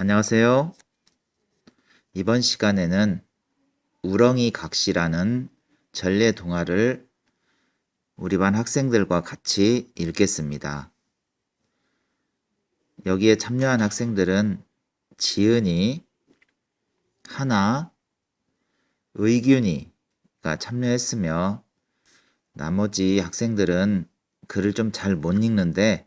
안녕하세요. 이번 시간에는 우렁이 각시라는 전래 동화를 우리 반 학생들과 같이 읽겠습니다. 여기에 참여한 학생들은 지은이, 하나, 의균이가 참여했으며 나머지 학생들은 글을 좀 잘 못 읽는데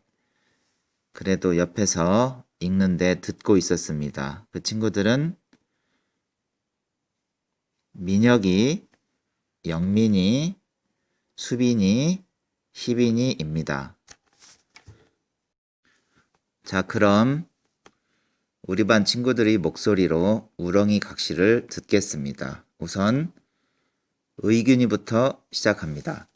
그래도 옆에서 읽는데 듣고 있었습니다. 그 친구들은 민혁이, 영민이, 수빈이, 희빈이입니다. 자, 그럼 우리 반 친구들의 목소리로 우렁이 각시를 듣겠습니다. 우선 의균이부터 시작합니다.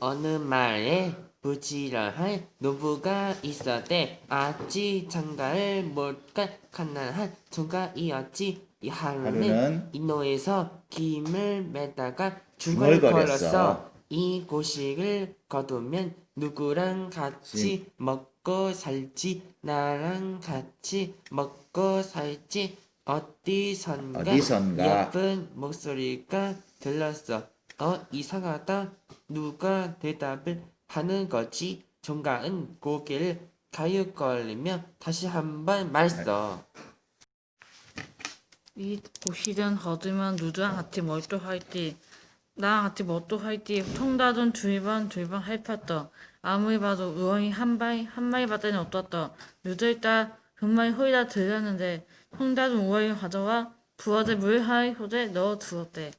어느 마을에 부지런한 노부가 있었대 아직 장가를 못간 가난한 종가이었지 이 하루는 하루는 인도에서 김을 매다가 중얼거렸어. 중얼거렸어 이 고식을 거두면 누구랑 같이 먹고 살지 나랑 같이 먹고 살지 어디선가, 어디선가. 예쁜 목소리가 들렸어 어 이상하다. 누가 대답을 하는 거지? 종가은 고개를 가육거리며 다시 한번 말했어. 이 고시든 누구랑 같이 뭘또 할지. 같이 뭐또 할지. 통닭은 두번 두번 핥았다 아무리 봐도 의원이 한 마리 한 마리 봤더니 어떻다. 늦을다 금마리 허리다 들렸는데 통닭은 우원이 가져와 부어진 물 하이 호에 넣어 두었대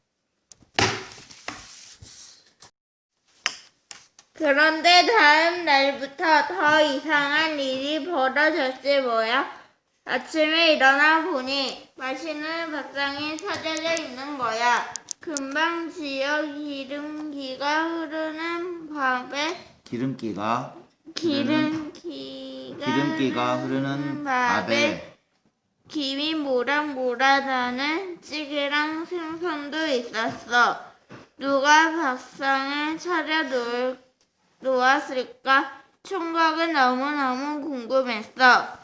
그런데 다음 날부터 더 이상한 일이 벌어졌을 뭐야. 아침에 일어나 보니 맛있는 밥상이 차려져 있는 거야. 금방 지어 기름기가 흐르는 밥에 기름기가 기름기가, 기름기가 흐르는 밥에 김이 모락모락하는 찌개랑 생선도 있었어. 누가 밥상에 차려 놓을, 놓았을까? 총각은 너무너무 궁금했어.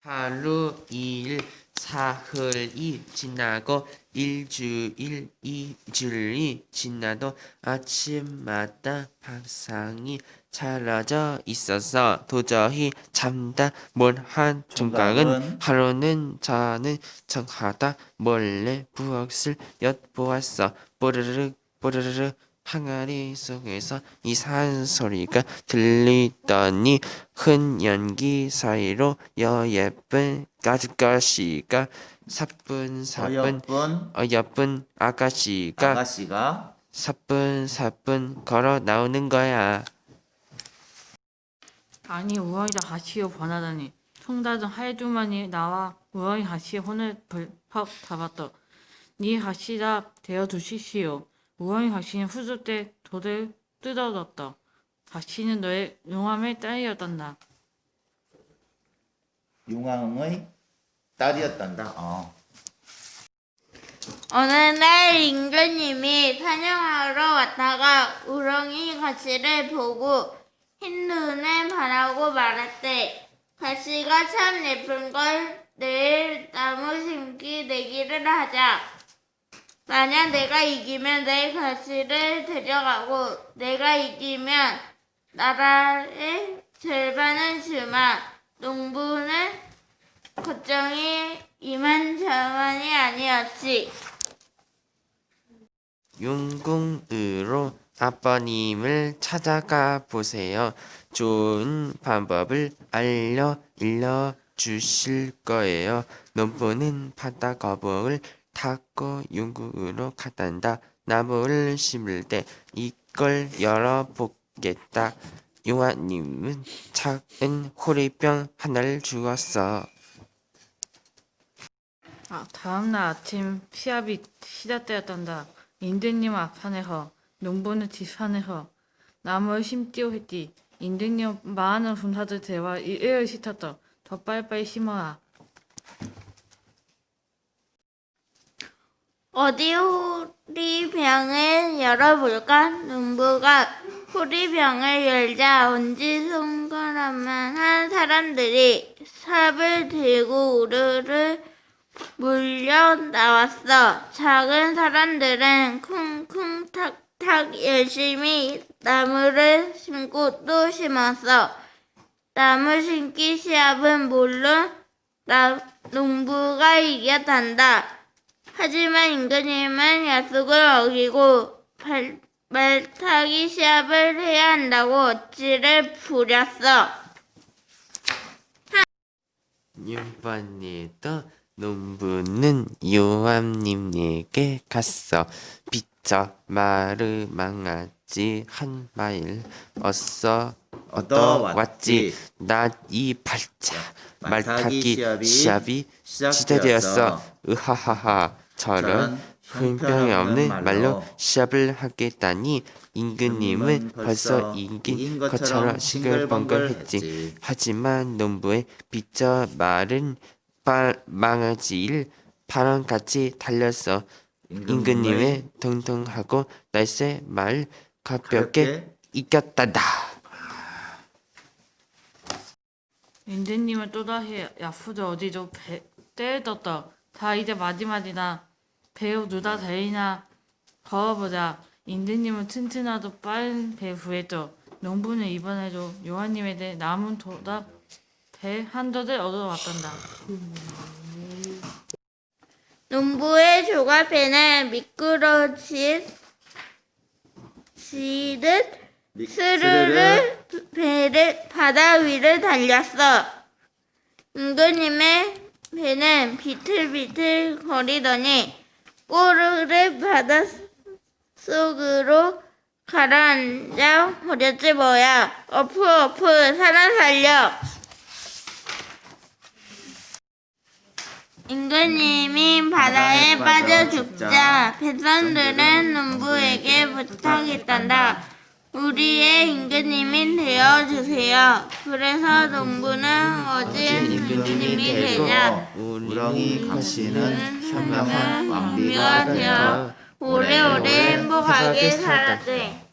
하루 이일 사흘이 지나고 일주일 이주일이 지나도 아침마다 밥상이 차려져 있어서 도저히 참다 못한 총각은 하루는 자는 척하다 몰래 부엌을 엿보았어 뽀르르 뽀르르 항아리 속에서 이상한 소리가 들리더니 큰 연기 사이로 여 예쁜 아가씨가 사뿐사뿐 어여쁜? 어여쁜 아가씨가 아가씨가? 사뿐사뿐 걸어 나오는 거야. 아니 우원이가 가시오 번하다니. 통닭은 하루만이 나와 우원이 가시의 혼을 펄퍽 잡았다. 네 가시다 되어 두시시오 우원이 가시는 후조 때 돌을 뜯어졌다 가시는 너의 용암의 딸이었단다 용왕의 딸이었단다. 어. 어느 날 임금님이 사냥하러 왔다가 우렁이 가시를 보고 흰눈에 반하고 말했대. 가시가 참 예쁜 걸 내일 나무 심기 내기를 하자. 만약 내가 이기면 내 가시를 데려가고 내가 이기면 나라의 절반은 주마. 농부는 걱정이 이만저만이 아니었지. 용궁으로 아버님을 찾아가 보세요. 좋은 방법을 알려 일러 주실 거예요. 농부는 바다 거북을 타고 용궁으로 갔단다. 나무를 심을 때 이걸 열어보겠다. 용아님은 작은 호리병 하나를 주었어. 아, 다음날 아침 시합이 시작되었단다. 인드님 앞산에서 농부는 뒷산에서 나무를 심기로 했지. 인드님 많은 군사들 대와 일을 시켰다. 더 빨리빨리 심어라. 어디 호리병을 열어볼까? 농부가 호리병을 열자 엄지손가락만 한 사람 사람들이 삽을 들고 우르르 몰려 나왔어. 작은 사람들은 쿵쿵 탁탁 열심히 나무를 심고 또 심었어. 나무 심기 시합은 물론 나, 농부가 이겼단다. 하지만 임금님은 약속을 어기고 발, 말타기 시합을 해야 한다고 어찌를 부렸어. 이번에도 농부는 요함님에게 갔어. 비쳐 마르 망아지 한 마일 어서 얻어 왔지. 나 이 발차 말타기 시합이 시작되었어. 으하하하 저런 형평이 없는 말로 시합을 하겠다니 임금님은 벌써 이긴 것처럼 시끌벙글했지. 하지만 농부의 빗저 말은 빠, 망아지를 바람같이 달렸어. 임금님의 통통하고 날쌔 말 가볍게 이겼다다. 인재님은 또다시 야푸들 어디로 배, 때려떴다. 다 이제 마지막이다. 배우 누다 대리나 걸어보자. 인재님은 튼튼하도 빠른 배 구했죠. 농부는 이번에도 요한님에 대해 남은 도답 배 한도를 얻어왔단다. 농부의 조각배는 미끄러지 지듯 스르르 배를 바다 위를 달렸어. 임금님의 배는 비틀비틀 거리더니 꼬르르 바다 속으로 가라앉아 버렸지 뭐야. 어프 어프 사람 살려. 임금님이 바다에 빠져 죽자 백성들은 농부에게 부탁했단다. 우리의 임금님이 되어 주세요. 그래서 농부는 어진 임금님이 되자 우렁이 가시는 현명한 왕비가 왕비가 되어 오래오래 행복하게 살았대.